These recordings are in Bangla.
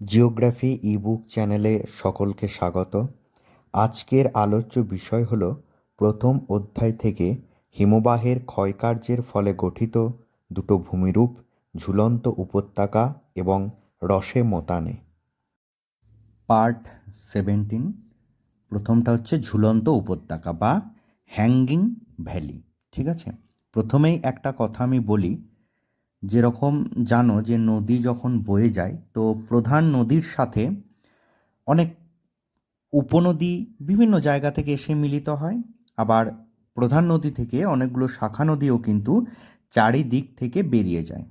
জিওগ্রাফি ইবুক চ্যানেলে সকলকে স্বাগত। আজকের আলোচ্য বিষয় হল প্রথম অধ্যায় থেকে হিমবাহের ক্ষয়কার্যের ফলে গঠিত দুটো ভূমিরূপ, ঝুলন্ত উপত্যকা এবং রসে মতানে। Part seventeen. প্রথমটা হচ্ছে ঝুলন্ত উপত্যকা বা হ্যাঙ্গিং ভ্যালি, ঠিক আছে? প্রথমেই একটা কথা আমি বলি যেরকম জানো যে নদী যখন বয়ে যায়, তো প্রধান নদীর সাথে অনেক উপনদী বিভিন্ন জায়গা থেকে এসে মিলিত হয়। আবার প্রধান নদী থেকে অনেকগুলো শাখা নদীও কিন্তু চারিদিক থেকে বেরিয়ে যায়।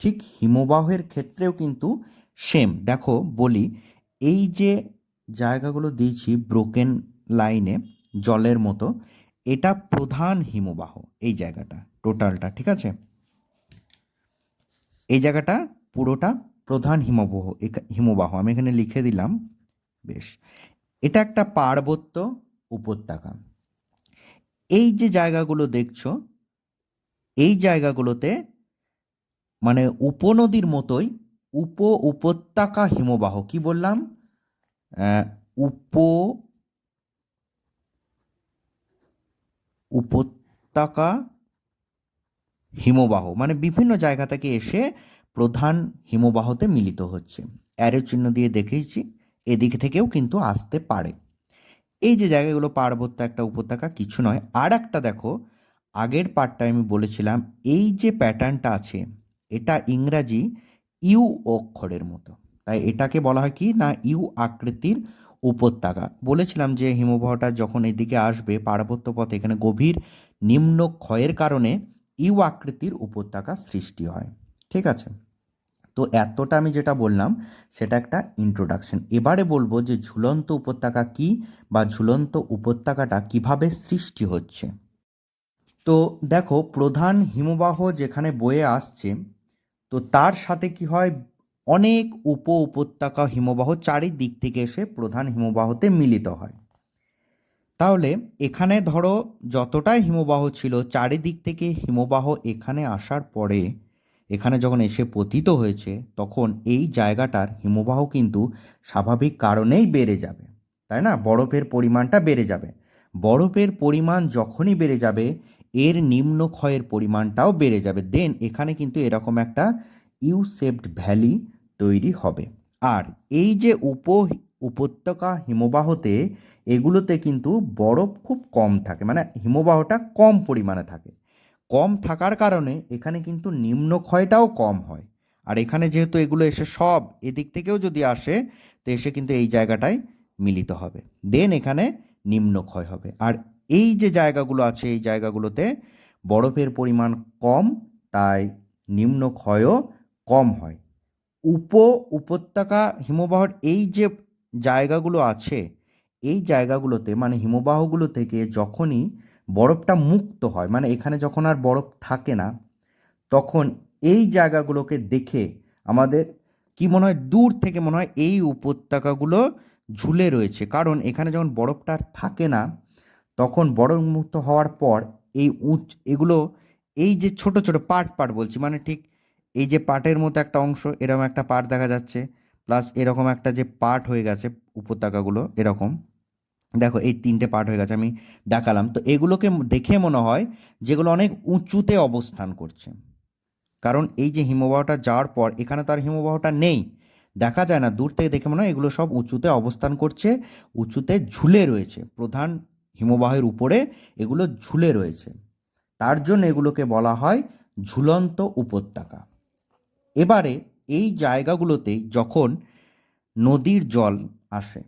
ঠিক হিমবাহের ক্ষেত্রেও কিন্তু সেম দেখো, বলি, এই যে জায়গাগুলো দিয়েছি ব্রোকেন লাইনে জলের মতো, এটা প্রধান হিমবাহ এই জায়গাটা টোটালটা ঠিক আছে? এই জায়গাটা পুরোটা প্রধান হিমবাহ হিমবাহ। আমি এখানে লিখে দিলাম, বেশ। এটা একটা পার্বত্য উপত্যকা। এই যে জায়গাগুলো দেখছ, এই জায়গাগুলোতে মানে উপনদীর মতোই উপ উপত্যকা হিমবাহ। কি বললাম? উপ উপত্যকা হিমবাহ মানে বিভিন্ন জায়গা থেকে এসে প্রধান হিমবাহতে মিলিত হচ্ছে। অ্যারো চিহ্ন দিয়ে দেখেছি এদিক থেকেও কিন্তু আসতে পারে। এই যে জায়গাগুলো পার্বত্য, একটা উপত্যকা, কিছু নয়। আর একটা দেখো, আগের পার্টটায় আমি বলেছিলাম, এই যে প্যাটার্নটা আছে, এটা ইংরাজি ইউ অক্ষরের মতো। তাই এটাকে বলা হয় কি না, ইউ আকৃতির উপত্যকা। বলেছিলাম যে হিমবাহটা যখন এদিকে আসবে, পার্বত্য পথে, এখানে গভীর নিম্ন ক্ষয়ের কারণে ইউ আকৃতির উপত্যকা সৃষ্টি হয়। ঠিক আছে? তো এতটা আমি যেটা বললাম, সেটা একটা ইন্ট্রোডাকশন এবারে বলব যে ঝুলন্ত উপত্যকা কি বা ঝুলন্ত উপত্যকাটা কীভাবে সৃষ্টি হচ্ছে। তো দেখো, প্রধান হিমবাহ যেখানে বয়ে আসছে, তো তার সাথে কি হয়? অনেক উপ উপত্যকা হিমবাহ চারিদিক থেকে এসে প্রধান হিমবাহতে মিলিত হয়। তাহলে এখানে ধরো যতটাই হিমবাহ ছিল, চারিদিক থেকে হিমবাহ এখানে আসার পরে, এখানে যখন এসে পতিত হয়েছে, তখন এই জায়গাটার হিমবাহ কিন্তু স্বাভাবিক কারণেই বেড়ে যাবে, তাই না? বরফের পরিমাণটা বেড়ে যাবে। বরফের পরিমাণ যখনই বেড়ে যাবে, এর নিম্ন ক্ষয়ের পরিমাণটাও বেড়ে যাবে। দেন এখানে কিন্তু এরকম একটা ইউ শেপড ভ্যালি তৈরি হবে। আর এই যে উপ উপত্যকা হিমবাহতে এগুলোতে কিন্তু বরফ খুব কম থাকে। মানে হিমবাহটা কম পরিমাণে থাকে। কম থাকার কারণে এখানে কিন্তু নিম্ন ক্ষয়টাও কম হয়। আর এখানে যেহেতু এগুলো এসে সব এদিক থেকেও যদি আসে, তো এসে কিন্তু এই জায়গাটায় মিলিত হবে। দেন এখানে নিম্ন ক্ষয় হবে। আর এই যে জায়গাগুলো আছে, এই জায়গাগুলোতে বরফের পরিমাণ কম, তাই নিম্ন ক্ষয়ও কম হয়। উপ উপত্যকা হিমবাহর এই যে জায়গাগুলো আছে, এই জায়গাগুলোতে মানে হিমবাহগুলো থেকে যখনই বরফটা মুক্ত হয় মানে এখানে যখন আর বরফ থাকে না, তখন এই জায়গাগুলোকে দেখে আমাদের কি মনে হয়, দূর থেকে মনে হয় এই উপত্যকাগুলো ঝুলে রয়েছে। কারণ এখানে যখন বরফটা আর থাকে না, তখন বরফ মুক্ত হওয়ার পর এই উঁচ, এগুলো, এই যে ছোট ছোট পার্ট পার্ট বলছি মানে ঠিক এই যে পার্টের মতো একটা অংশ এরকম একটা পার্ট দেখা যাচ্ছে। প্লাস এরকম একটা যে পার্ট হয়ে গেছে, উপত্যকাগুলো এরকম। দেখো, এই তিনটে পার্ট হয়ে গেছে, আমি দেখালাম। তো এগুলোকে দেখে মনে হয় যেগুলো অনেক উঁচুতে অবস্থান করছে। কারণ এই যে হিমবাহটা যাওয়ার পর, এখানে তো আর হিমবাহটা নেই। দেখা যায় না, দূর থেকে দেখে মনে হয় এগুলো সব উঁচুতে অবস্থান করছে, উঁচুতে ঝুলে রয়েছে। প্রধান হিমবাহের উপরে এগুলো ঝুলে রয়েছে। তার জন্য এগুলোকে বলা হয় ঝুলন্ত উপত্যকা। এবারে এই জায়গাগুলোতেই যখন নদীর জল আসে,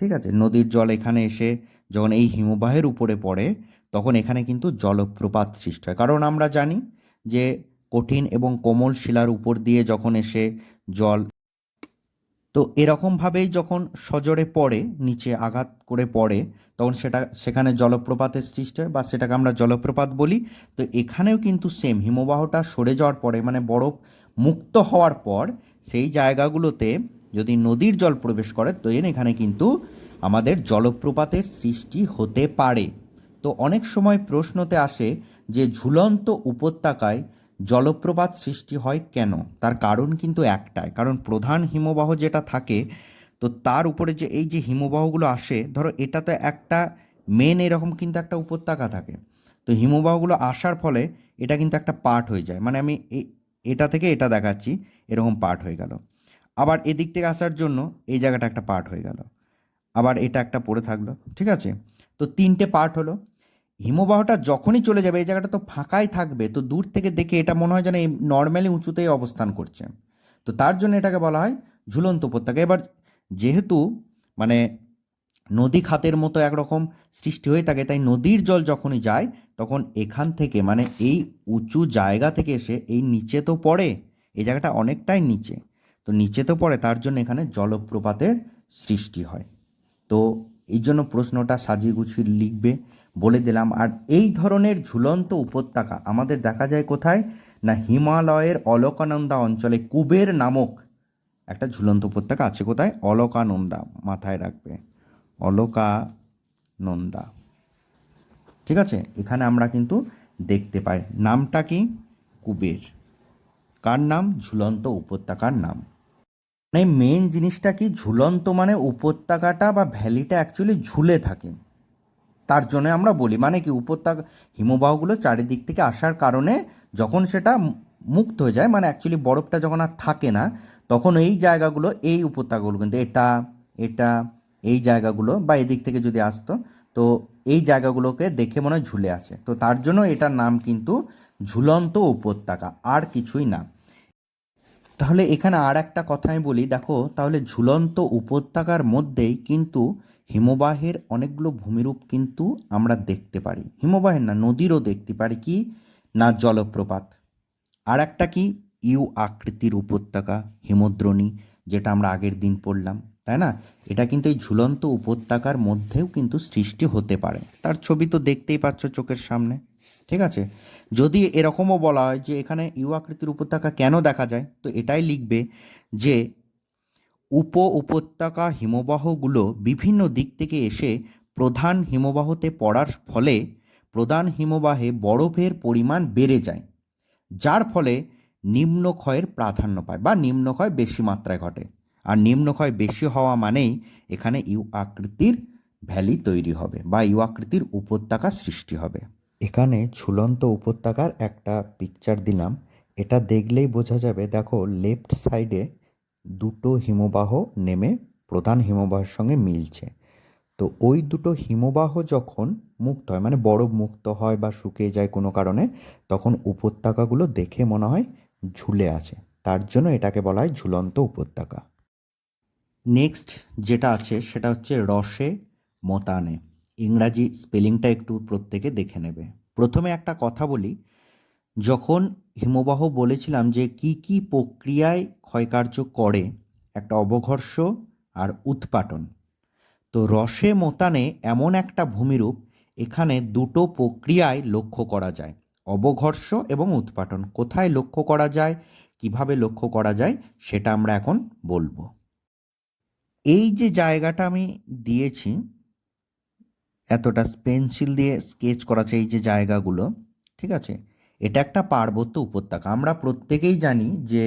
ঠিক আছে? নদীর জল এখানে এসে যখন এই হিমবাহের উপরে পড়ে, তখন এখানে কিন্তু জলপ্রপাত সৃষ্টি হয়। কারণ আমরা জানি যে কঠিন এবং কোমল শিলার উপর দিয়ে যখন এসে জল তো এরকমভাবেই যখন সজোরে পড়ে, নিচে আঘাত করে পড়ে, তখন সেটা, সেখানে জলপ্রপাতের সৃষ্টি হয় বা সেটাকে আমরা জলপ্রপাত বলি। তো এখানেও কিন্তু সেম হিমবাহটা সরে যাওয়ার পরে মানে বরফ মুক্ত হওয়ার পর সেই জায়গাগুলোতে যদি নদীর জল প্রবেশ করে, তো এখানে কিন্তু আমাদের জলপ্রপাতের সৃষ্টি হতে পারে। তো অনেক সময় প্রশ্নতে আসে যে ঝুলন্ত উপত্যকায় জলপ্রপাত সৃষ্টি হয় কেন? তার কারণ কিন্তু একটাই, কারণ প্রধান হিমবাহ যেটা থাকে, তো তার উপরে যে এই যে হিমবাহগুলো আসে, ধরো এটাতে একটা মেন এরকম কিন্তু একটা উপত্যকা থাকে। তো হিমবাহগুলো আসার ফলে এটা কিন্তু একটা পার্ট হয়ে যায়। মানে আমি এটা থেকে এটা দেখাচ্ছি, এরকম পার্ট হয়ে গেল। আবার এদিক থেকে আসার জন্য এই জায়গাটা একটা পার্ট হয়ে গেল। আবার এটা একটা পড়ে থাকল, ঠিক আছে? তো তিনটে পার্ট হলো। হিমবাহটা যখনই চলে যাবে, এই জায়গাটা তো ফাঁকাই থাকবে, তো দূর থেকে দেখে এটা মনে হয় যেন এই নর্মালি উঁচুতেই অবস্থান করছে। তো তার জন্য এটাকে বলা হয় ঝুলন্ত উপত্যকা। এবার যেহেতু মানে নদী খাতের মতো একরকম সৃষ্টি হয়ে থাকে, তাই নদীর জল যখনই যায় তখন এখান থেকে মানে এই উঁচু জায়গা থেকে এসে এই নিচে তো পড়ে, এই জায়গাটা অনেকটাই নিচে। তো নিচে তো পড়ে, তার জন্য এখানে জলপ্রপাতের সৃষ্টি হয়। তো এই জন্য প্রশ্নটা সাজিয়ে গুছিয়ে লিখবে, বলে দিলাম। আর এই ধরনের ঝুলন্ত উপত্যকা আমাদের দেখা যায় কোথায়? না হিমালয়ের অলকানন্দা অঞ্চলে, কুবের নামক একটা ঝুলন্ত উপত্যকা আছে কোথায়? অলকানন্দা মাথায় রাখবে। অলকানন্দা। ঠিক আছে? এখানে আমরা কিন্তু দেখতে পাই, নামটা কি? কুবের। কার নাম? ঝুলন্ত উপত্যকার নাম। মানে মেন জিনিসটা কি? ঝুলন্ত মানে উপত্যকাটা বা ভ্যালিটা অ্যাকচুয়ালি ঝুলে থাকে। তার জন্য আমরা বলি মানে কি? উপত্যকা, হিমবাহগুলো চারিদিক থেকে আসার কারণে যখন সেটা মুক্ত হয়ে যায় মানে অ্যাকচুয়ালি বরফটা যখন আর থাকে না, তখন এই জায়গাগুলো, এই উপত্যকাগুলো কিন্তু এটা এটা, এই জায়গাগুলো বা এদিক থেকে যদি আসতো তো এই জায়গাগুলোকে দেখে মনে হয় ঝুলে আছে। তো তার জন্য এটার নাম কিন্তু ঝুলন্ত উপত্যকা, আর কিছুই না। তাহলে এখানে আর একটা কথা আমি বলি, দেখো, তাহলে ঝুলন্ত উপত্যকার মধ্যেই কিন্তু হিমবাহের অনেকগুলো ভূমিরূপ কিন্তু আমরা দেখতে পারি। হিমবাহের না, নদীরও দেখতে পারি কি? না, জলপ্রপাত। আর একটা কি? ইউ আকৃতির উপত্যকা, হিমদ্রোণী, যেটা আমরা আগের দিন পড়লাম। তাই না? এটা কিন্তু এই ঝুলন্ত উপত্যকার মধ্যেও কিন্তু সৃষ্টি হতে পারে। তার ছবি তো দেখতেই পাচ্ছ চোখের সামনে। ঠিক আছে? যদি এরকমও বলা হয় যে এখানে ইউ আকৃতির উপত্যকা কেন দেখা যায়, তো এটাই লিখবে যে উপ উপত্যকা হিমবাহগুলো বিভিন্ন দিক থেকে এসে প্রধান হিমবাহতে পড়ার ফলে প্রধান হিমবাহে বরফের পরিমাণ বেড়ে যায়, যার ফলে নিম্নক্ষয়ের প্রাধান্য পায় বা নিম্নক্ষয় বেশি মাত্রায় ঘটে। আর নিম্নক্ষয় বেশি হওয়া মানেই এখানে ইউ আকৃতির ভ্যালি তৈরি হবে বা ইউ আকৃতির উপত্যকা সৃষ্টি হবে। এখানে ঝুলন্ত উপত্যকার একটা পিকচার দিলাম। এটা দেখলেই বোঝা যাবে, দেখো লেফট সাইডে দুটো হিমবাহ নেমে প্রধান হিমবাহের সঙ্গে মিলছে। তো ওই দুটো হিমবাহ যখন মুক্ত হয় মানে বরফ মুক্ত হয় বা শুকিয়ে যায় কোনো কারণে, তখন উপত্যকাগুলো দেখে মনে হয় ঝুলে আছে। তার জন্য এটাকে বলা হয় ঝুলন্ত উপত্যকা। নেক্সট যেটা আছে সেটা হচ্ছে রসে মতানে। ইংরাজি স্পেলিংটা একটু প্রত্যেকে দেখে নেবে। প্রথমে একটা কথা বলি। যখন হিমবাহ বলেছিলাম যে কি কি প্রক্রিয়ায় ক্ষয়কার্য করে, একটা অবঘর্ষ আর উৎপাটন। তো রসে মতানে এমন একটা ভূমিরূপ, এখানে দুটো প্রক্রিয়ায় লক্ষ্য করা যায়। অবঘর্ষ এবং উৎপাটন। কোথায় লক্ষ্য করা যায়, কীভাবে লক্ষ্য করা যায়, সেটা আমরা এখন বলব। এই যে জায়গাটা আমি দিয়েছি, এতটা পেন্সিল দিয়ে স্কেচ করা আছে এই যে জায়গাগুলো, ঠিক আছে? এটা একটা পার্বত্য উপত্যকা। আমরা প্রত্যেকেই জানি যে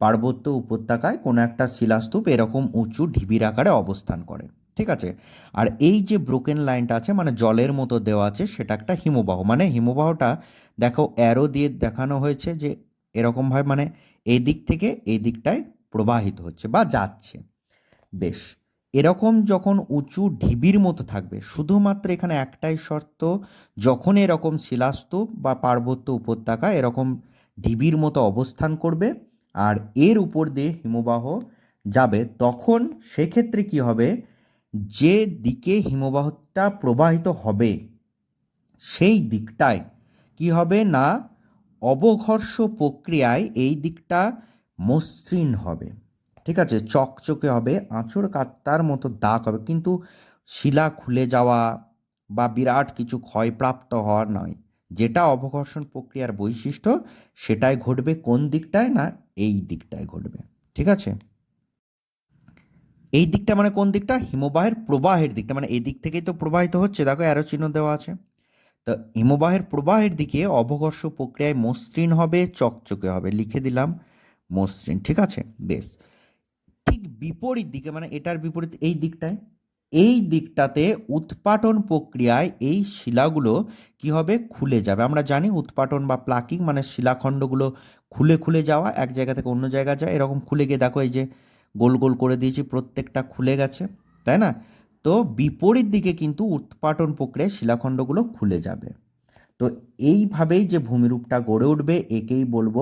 পার্বত্য উপত্যকায় কোনো একটা শিলাস্তূপ এরকম উঁচু ঢিবির আকারে অবস্থান করে, ঠিক আছে? আর এই যে ব্রোকেন লাইনটা আছে মানে জলের মতো দেওয়া আছে, সেটা একটা হিমবাহ। মানে হিমবাহটা দেখো অ্যারো দিয়ে দেখানো হয়েছে যে এরকমভাবে মানে এই দিক থেকে এই দিকটায় প্রবাহিত হচ্ছে বা যাচ্ছে। বেশ। এরকম যখন উঁচু ঢিবির মতো থাকবে, শুধুমাত্র এখানে একটাই শর্ত, যখন এরকম শিলাস্তূপ বা পার্বত্য উপত্যকা এরকম ঢিবির মতো অবস্থান করবে আর এর উপর দিয়ে হিমবাহ যাবে, তখন সেক্ষেত্রে কি হবে? যে দিকে হিমবাহটা প্রবাহিত হবে, সেই দিকটায় কি হবে না? অবঘর্ষ প্রক্রিয়ায় এই দিকটা মসৃণ হবে। ঠিক আছে? চকচকে হবে, আঁচড় কাত্তার মতো দাগ হবে। কিন্তু শিলা খুলে যাওয়া বা বিরাট কিছু ক্ষয়প্রাপ্ত হওয়া নয়। যেটা অবঘর্ষণ প্রক্রিয়ার বৈশিষ্ট্য, সেটাই ঘটবে কোন দিকটায় না এই দিকটায় ঘটবে। ঠিক আছে? এই দিকটা মানে কোন দিকটা? হিমবাহের প্রবাহের দিকটা। মানে এই দিক থেকেই তো প্রবাহিত হচ্ছে। দেখো অ্যারো চিহ্ন দেওয়া আছে। তো হিমবাহের প্রবাহের দিকে অবঘর্ষ প্রক্রিয়ায় মসৃণ হবে, চকচকে হবে। লিখে দিলাম মসৃণ। ঠিক আছে? বেশ। বিপরীত দিকে মানে এটার বিপরীত এই দিকটায়, এই দিকটাতে উৎপাটন প্রক্রিয়ায় এই শিলাগুলো কি হবে? খুলে যাবে। আমরা জানি উৎপাটন বা প্লাকিং মানে শিলাখণ্ডগুলো খুলে খুলে যাওয়া, এক জায়গা থেকে অন্য জায়গা যায়। এরকম খুলে গিয়ে দেখো, এই যে গোল গোল করে দিয়েছি, প্রত্যেকটা খুলে গেছে, তাই না? তো বিপরীত দিকে কিন্তু উৎপাটন প্রক্রিয়ায় শিলাখণ্ডগুলো খুলে যাবে। তো এইভাবেই যে ভূমিরূপটা গড়ে উঠবে, একেই বলব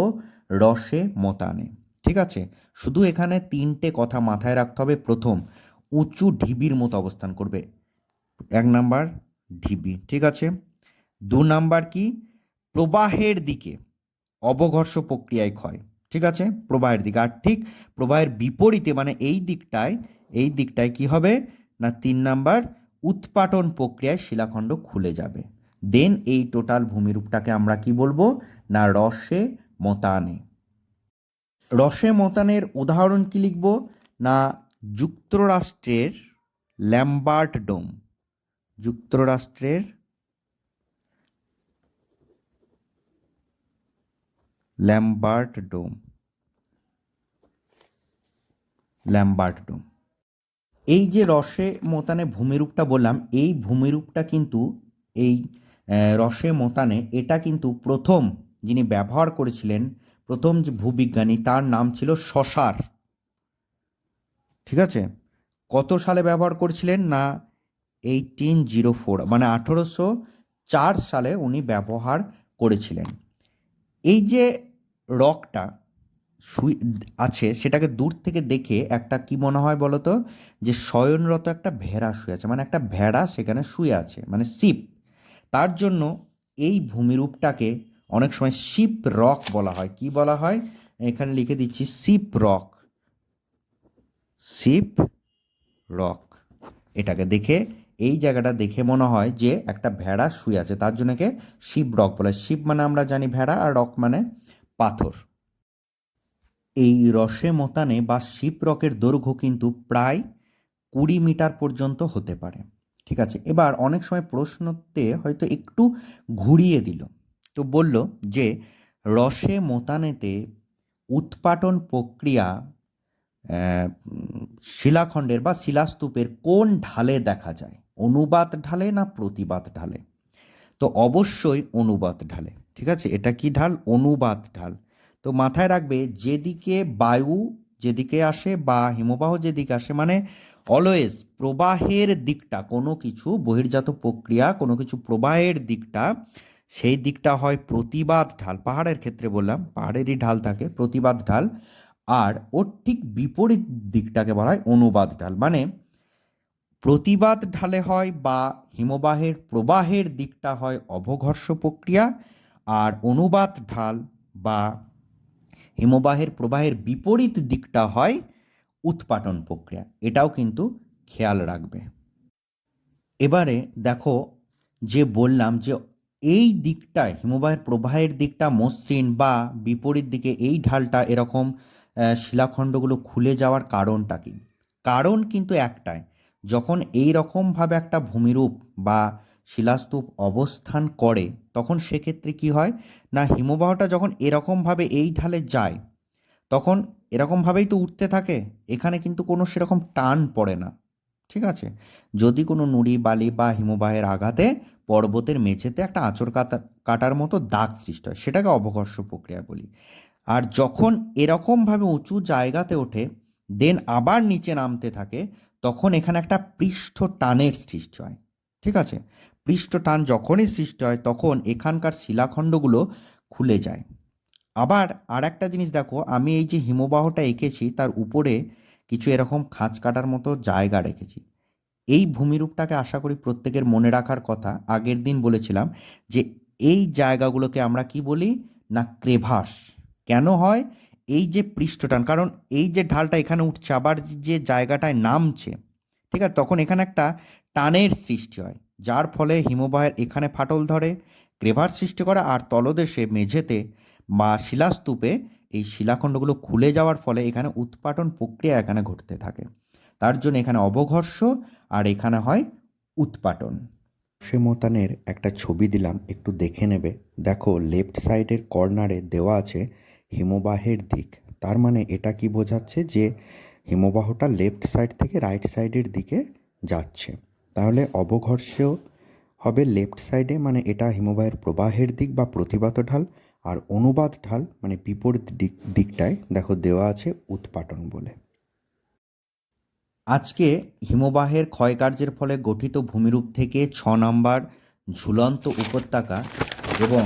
রসে মতানে। ঠিক আছে? শুধু এখানে তিনটে কথা মাথায় রাখতে হবে। প্রথম, উঁচু ঢিবির মতো অবস্থান করবে। এক নাম্বার, ঢিবি, ঠিক আছে? দু নাম্বার কি? প্রবাহের দিকে অবঘর্ষ প্রক্রিয়ায় ক্ষয়, ঠিক আছে? প্রবাহের দিকে। আর ঠিক প্রবাহের বিপরীতে মানে এই দিকটায় এই দিকটায় কি হবে? না, তিন নাম্বার, উৎপাটন প্রক্রিয়ায় শিলাখণ্ড খুলে যাবে। দেন এই টোটাল ভূমিরূপটাকে আমরা কি বলব? না, রসে মতানে। রসে মতানের উদাহরণ কি লিখব? না, যুক্তরাষ্ট্রের ল্যাম্বার্ট ডোম। যুক্তরাষ্ট্রের ল্যাম্বার্ট ডোম। ল্যাম্বার্ট ডোম। এই যে রসে মতানে ভূমিরূপটা বললাম, এই ভূমিরূপটা কিন্তু, এই রসে মতানে এটা কিন্তু প্রথম যিনি ব্যবহার করেছিলেন প্রথম যে ভূবিজ্ঞানী, তার নাম ছিল শশার। ঠিক আছে? কত সালে ব্যবহার করেছিলেন? না এইটিন জিরো ফোর মানে আঠেরোশো চার সালে উনি ব্যবহার করেছিলেন। এই যে রকটা আছে, সেটাকে দূর থেকে দেখে একটা কি মনে হয় বলো তো? যে শয়নরত একটা ভেড়া শুয়ে আছে মানে একটা ভেড়া সেখানে শুয়ে আছে মানে শিপ। তার জন্য এই ভূমিরূপটাকে অনেক সময় শিপ রক বলা হয়। কি বলা হয়? এখানে লিখে দিচ্ছি শিপ রক শিপ রক এটাকে দেখে, এই জায়গাটা দেখে মনে হয় যে একটা ভেড়া শুয়ে আছে। তার জন্য একে শিব রক বলে। শিব মানে আমরা জানি ভেড়া আর রক মানে পাথর। এই রসে মতানে বা শিব রকের দৈর্ঘ্য কিন্তু প্রায় কুড়ি মিটার পর্যন্ত হতে পারে। ঠিক আছে? এবার অনেক সময় প্রশ্নতে হয়তো একটু ঘুরিয়ে দিল। তো বলল যে, রসে মোতানেতে উৎপাটন প্রক্রিয়া শিলাখণ্ডের বা শিলাস্তূপের কোন ঢালে দেখা যায়? অনুবাদ ঢালে না প্রতিবাদ ঢালে? তো অবশ্যই অনুবাদ ঢালে, ঠিক আছে? এটা কি ঢাল? অনুবাদ ঢাল। তো মাথায় রাখবে, যেদিকে বায়ু যেদিকে আসে বা হিমবাহ যেদিকে আসে মানে অলওয়েজ প্রবাহের দিকটা, কোনো কিছু বহির্জাত প্রক্রিয়া, কোনো কিছু প্রবাহের দিকটা সেই দিকটা হয় প্রতিবাদ ঢাল। পাহাড়ের ক্ষেত্রে বললাম, পাহাড়েরই ঢাল থাকে, প্রতিবাদ ঢাল। আর ওর ঠিক বিপরীত দিকটাকে বলা হয় অনুবাদ ঢাল। মানে প্রতিবাদ ঢালে হয় বা হিমবাহের প্রবাহের দিকটা হয় অবঘর্ষ প্রক্রিয়া। আর অনুবাদ ঢাল বা হিমবাহের প্রবাহের বিপরীত দিকটা হয় উৎপাটন প্রক্রিয়া। এটাও কিন্তু খেয়াল রাখবে। এবারে দেখো, যে বললাম যে এই দিকটায়, হিমবাহের প্রবাহের দিকটা মসৃণ বা বিপরীত দিকে এই ঢালটা এরকম শিলাখণ্ডগুলো খুলে যাওয়ার কারণটা কি? কারণ কিন্তু একটাই, যখন এই রকমভাবে একটা ভূমিরূপ বা শিলাস্তূপ অবস্থান করে, তখন সেক্ষেত্রে কি হয়? না, হিমবাহটা যখন এরকমভাবে এই ঢালে যায়, তখন এরকমভাবেই তো উঠতে থাকে, এখানে কিন্তু কোনো সেরকম টান পড়ে না। ঠিক আছে? যদি কোনো নুড়ি, বালি বা হিমবাহের আঘাতে পর্বতের মেঝেতে একটা আঁচড় কাটা, কাটার মতো দাগ সৃষ্টি হয়, সেটাকে অবঘর্ষ প্রক্রিয়া বলি। আর যখন এরকমভাবে উঁচু জায়গাতে ওঠে, দেন আবার নিচে নামতে থাকে, তখন এখানে একটা পৃষ্ঠ টানের সৃষ্টি হয়। ঠিক আছে? পৃষ্ঠ টান যখনই সৃষ্টি হয়, তখন এখানকার শিলাখণ্ডগুলো খুলে যায়। আবার আর একটা জিনিস দেখো, আমি এই যে হিমবাহটা এঁকেছি, তার উপরে কিছু এরকম খাঁজ কাটার মতো জায়গা রেখেছি। এই ভূমিরূপটাকে আশা করি প্রত্যেকের মনে রাখার কথা আগের দিন বলেছিলাম যে, এই জায়গাগুলোকে আমরা কি বলি? না, ক্রেভাস। কেন হয়? এই যে পৃষ্ঠটান, কারণ এই যে ঢালটা এখানে উঠছে, আবার যে জায়গাটায় নামছে, ঠিক আছে? তখন এখানে একটা টানের সৃষ্টি হয়, যার ফলে হিমবাহের এখানে ফাটল ধরে ক্রেভার সৃষ্টি করে আর তলদেশে মেঝেতে বা শিলাস্তূপে এই শিলাখণ্ডগুলো খুলে যাওয়ার ফলে এখানে উৎপাটন প্রক্রিয়া এখানে ঘটতে থাকে। তার জন্য এখানে অবঘর্ষ আর এখানে হয় উৎপাটন। সে মতানের একটা ছবি দিলাম, একটু দেখে নেবে। দেখো লেফট সাইডের কর্নারে দেওয়া আছে হিমবাহের দিক। তার মানে এটা কি বোঝাচ্ছে যে হিমবাহটা লেফট সাইড থেকে রাইট সাইডের দিকে যাচ্ছে। তাহলে অবঘর্ষেও হবে লেফট সাইডে মানে এটা হিমবাহের প্রবাহের দিক বা প্রতিবাদ ঢাল। আর অনুবাদ ঢাল মানে বিপরীত দিক, দিকটায় দেখো দেওয়া আছে উৎপাটন বলে। আজকে হিমবাহের ক্ষয়কার্যের ফলে গঠিত ভূমিরূপ থেকে ছ নাম্বার ঝুলন্ত উপত্যকা এবং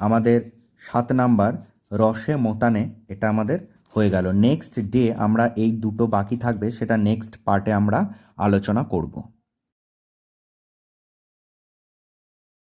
আমাদের সাত নাম্বার রসে মোতানে এটা আমাদের হয়ে গেল। নেক্সট ডে আমরা এই দুটো বাকি থাকবে, সেটা নেক্সট পার্টে আমরা আলোচনা করব।